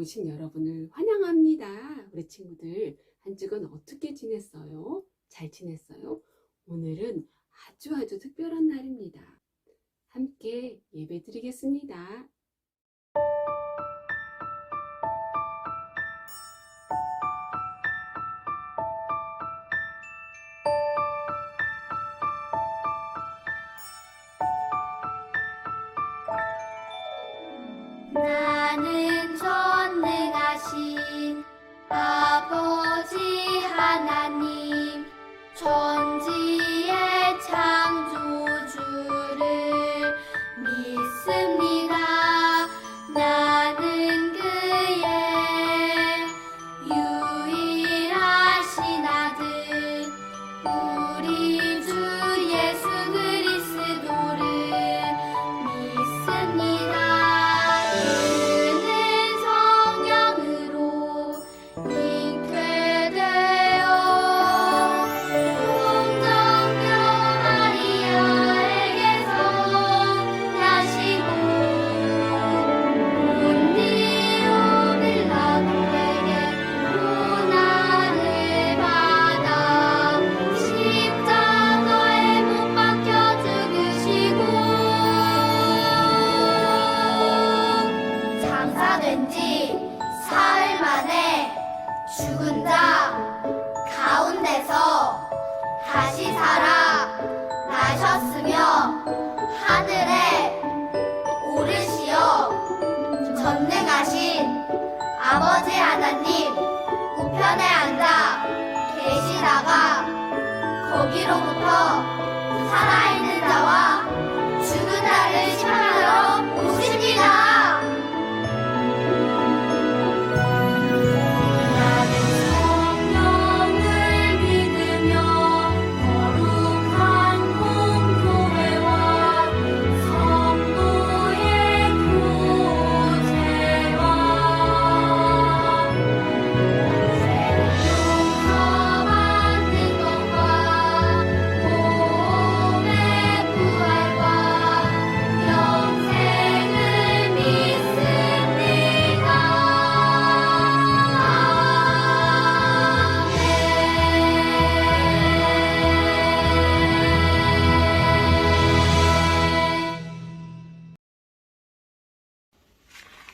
오신 여러분을 환영합니다. 우리 친구들, 한 주간 어떻게 지냈어요? 잘 지냈어요? 오늘은 아주 아주 특별한 날입니다. 함께 예배 드리겠습니다.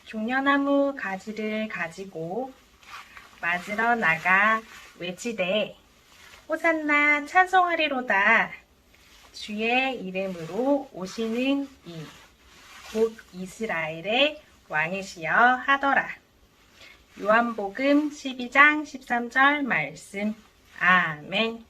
종려나무 가지를 가지고 맞으러 나가 외치되 호산나 찬송하리로다 주의 이름으로 오시는 이 곧 이스라엘의 왕이시여 하더라. 요한복음 12장 13절 말씀. 아멘.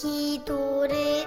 気どれ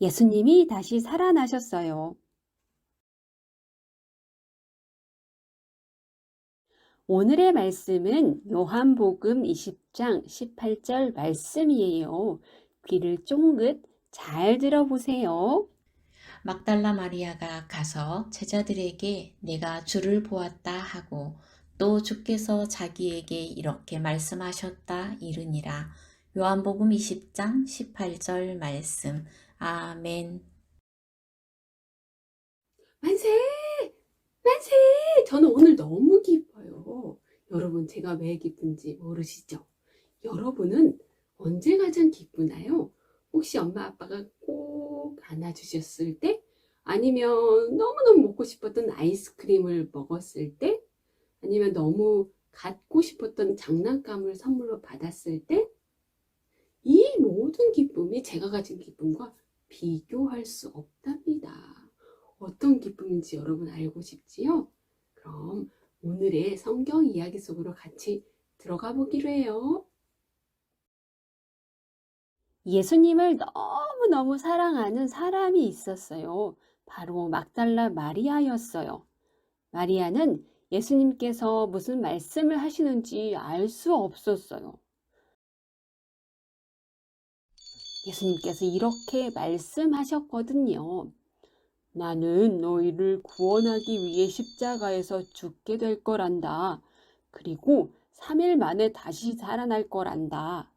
예수님이 다시 살아나셨어요. 오늘의 말씀은 요한복음 20장 18절 말씀이에요. 귀를 쫑긋 잘 들어보세요. 막달라 마리아가 가서 제자들에게 내가 주를 보았다 하고 또 주께서 자기에게 이렇게 말씀하셨다 이르니라. 요한복음 20장 18절 말씀. 아멘. 만세! 만세! 저는 오늘 너무 기뻐요. 여러분, 제가 왜 기쁜지 모르시죠? 여러분은 언제 가장 기쁘나요? 혹시 엄마 아빠가 꼭 안아주셨을 때? 아니면 너무너무 먹고 싶었던 아이스크림을 먹었을 때? 아니면 너무 갖고 싶었던 장난감을 선물로 받았을 때? 이 모든 기쁨이 제가 가진 기쁨과 비교할 수 없답니다. 어떤 기쁨인지 여러분 알고 싶지요? 그럼 오늘의 성경 이야기 속으로 같이 들어가 보기로 해요. 예수님을 너무너무 사랑하는 사람이 있었어요. 바로 막달라 마리아였어요. 마리아는 예수님께서 무슨 말씀을 하시는지 알 수 없었어요. 예수님께서 이렇게 말씀하셨거든요. 나는 너희를 구원하기 위해 십자가에서 죽게 될 거란다. 그리고 3일 만에 다시 살아날 거란다.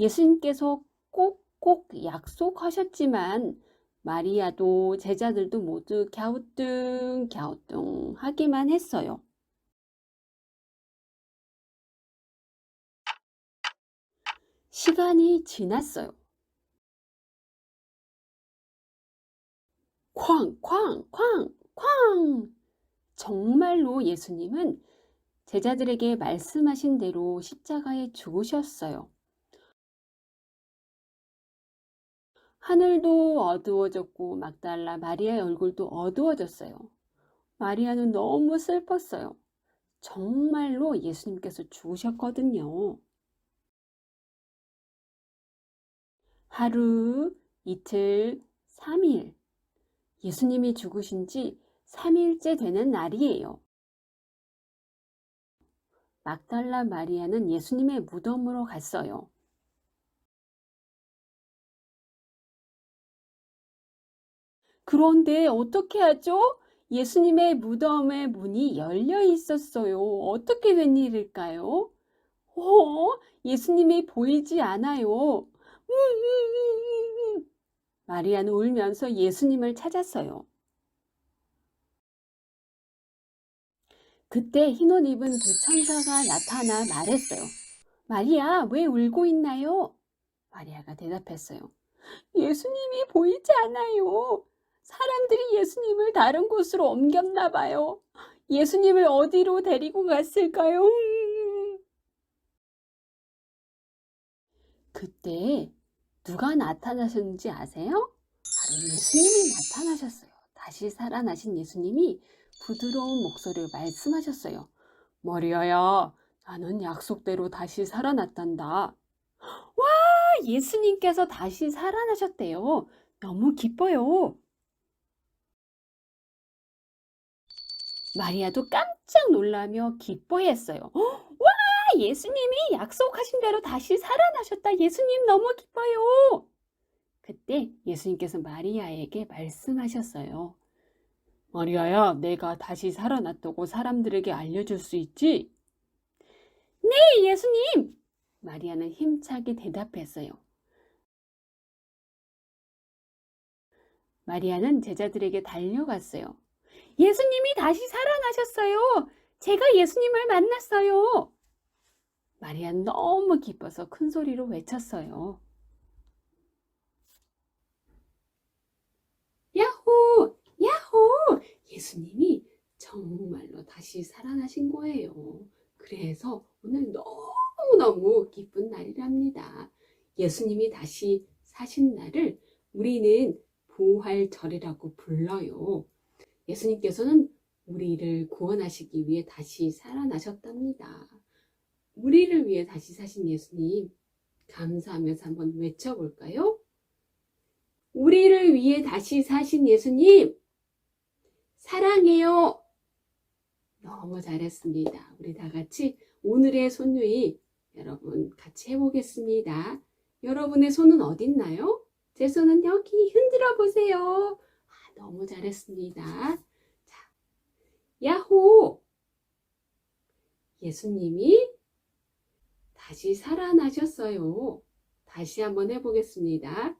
예수님께서 꼭꼭 약속하셨지만 마리아도 제자들도 모두 갸우뚱 갸우뚱 하기만 했어요. 시간이 지났어요. 쾅, 쾅, 쾅, 쾅! 정말로 예수님은 제자들에게 말씀하신 대로 십자가에 죽으셨어요. 하늘도 어두워졌고 막달라 마리아의 얼굴도 어두워졌어요. 마리아는 너무 슬펐어요. 정말로 예수님께서 죽으셨거든요. 하루, 이틀, 3일. 예수님이 죽으신 지 3일째 되는 날이에요. 막달라 마리아는 예수님의 무덤으로 갔어요. 그런데 어떻게 하죠? 예수님의 무덤의 문이 열려 있었어요. 어떻게 된 일일까요? 어, 예수님이 보이지 않아요. 음. 마리아는 울면서 예수님을 찾았어요. 그때 흰옷 입은 두 천사가 나타나 말했어요. 마리아, 왜 울고 있나요? 마리아가 대답했어요. 예수님이 보이지 않아요. 사람들이 예수 예수님을 다른 곳으로 옮겼나 봐요. 예수님을 어디로 데리고 갔을까요? 그때 누가 나타나셨는지 아세요? 바로 예수님이 나타나셨어요. 다시 살아나신 예수님이 부드러운 목소리로 말씀하셨어요. 머리야야, 나는 약속대로 다시 살아났단다. 와, 예수님께서 다시 살아나셨대요. 너무 기뻐요. 마리아도 깜짝 놀라며 기뻐했어요. 와, 예수님이 약속하신 대로 다시 살아나셨다. 예수님 너무 기뻐요. 그때 예수님께서 마리아에게 말씀하셨어요. 마리아야, 내가 다시 살아났다고 사람들에게 알려줄 수 있지? 네, 예수님! 마리아는 힘차게 대답했어요. 마리아는 제자들에게 달려갔어요. 예수님이 다시 살아나셨어요. 제가 예수님을 만났어요. 마리아는 너무 기뻐서 큰 소리로 외쳤어요. 야호! 야호! 예수님이 정말로 다시 살아나신 거예요. 그래서 오늘 너무너무 기쁜 날이랍니다. 예수님이 다시 사신 날을 우리는 부활절이라고 불러요. 예수님께서는 우리를 구원하시기 위해 다시 살아나셨답니다. 우리를 위해 다시 사신 예수님, 감사하면서 한번 외쳐볼까요? 우리를 위해 다시 사신 예수님, 사랑해요. 너무 잘했습니다. 우리 다 같이 오늘의 손유이 여러분 같이 해보겠습니다. 여러분의 손은 어딨나요? 제 손은 여기 흔들어 보세요. 아, 너무 잘했습니다. 자, 야호! 예수님이 다시 살아나셨어요. 다시 한번 해보겠습니다.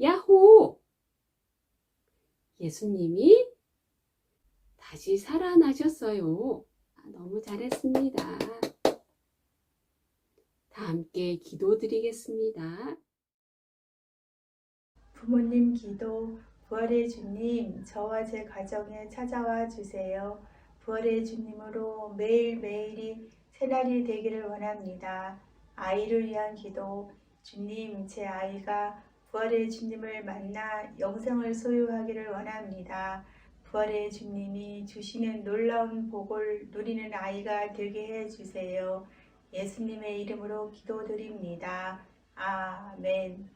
야호! 예수님이 다시 살아나셨어요. 아, 너무 잘했습니다. 다 함께 기도드리겠습니다. 부모님 기도, 부활의 주님, 저와 제 가정에 찾아와 주세요. 부활의 주님으로 매일매일이 새날이 되기를 원합니다. 아이를 위한 기도, 주님, 제 아이가 부활의 주님을 만나 영생을 소유하기를 원합니다. 부활의 주님이 주시는 놀라운 복을 누리는 아이가 되게 해 주세요. 예수님의 이름으로 기도드립니다. 아멘.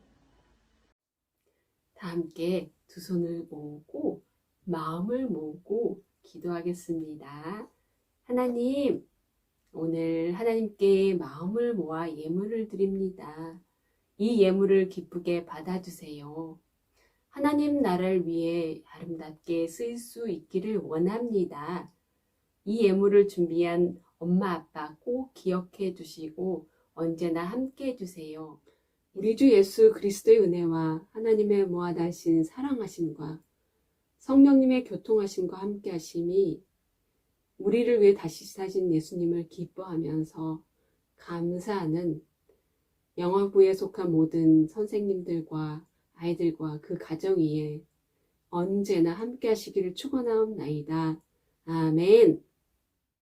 다 함께 두 손을 모으고 마음을 모으고 기도하겠습니다. 하나님, 오늘 하나님께 마음을 모아 예물을 드립니다. 이 예물을 기쁘게 받아주세요. 하나님 나라를 위해 아름답게 쓰일 수 있기를 원합니다. 이 예물을 준비한 엄마 아빠 꼭 기억해 주시고 언제나 함께 해주세요. 우리 주 예수 그리스도의 은혜와 하나님의 무한하신 사랑하심과 성령님의 교통하심과 함께 하심이 우리를 위해 다시 사신 예수님을 기뻐하면서 감사하는 영화부에 속한 모든 선생님들과 아이들과 그 가정 위에 언제나 함께 하시기를 축원하옵나이다. 아멘.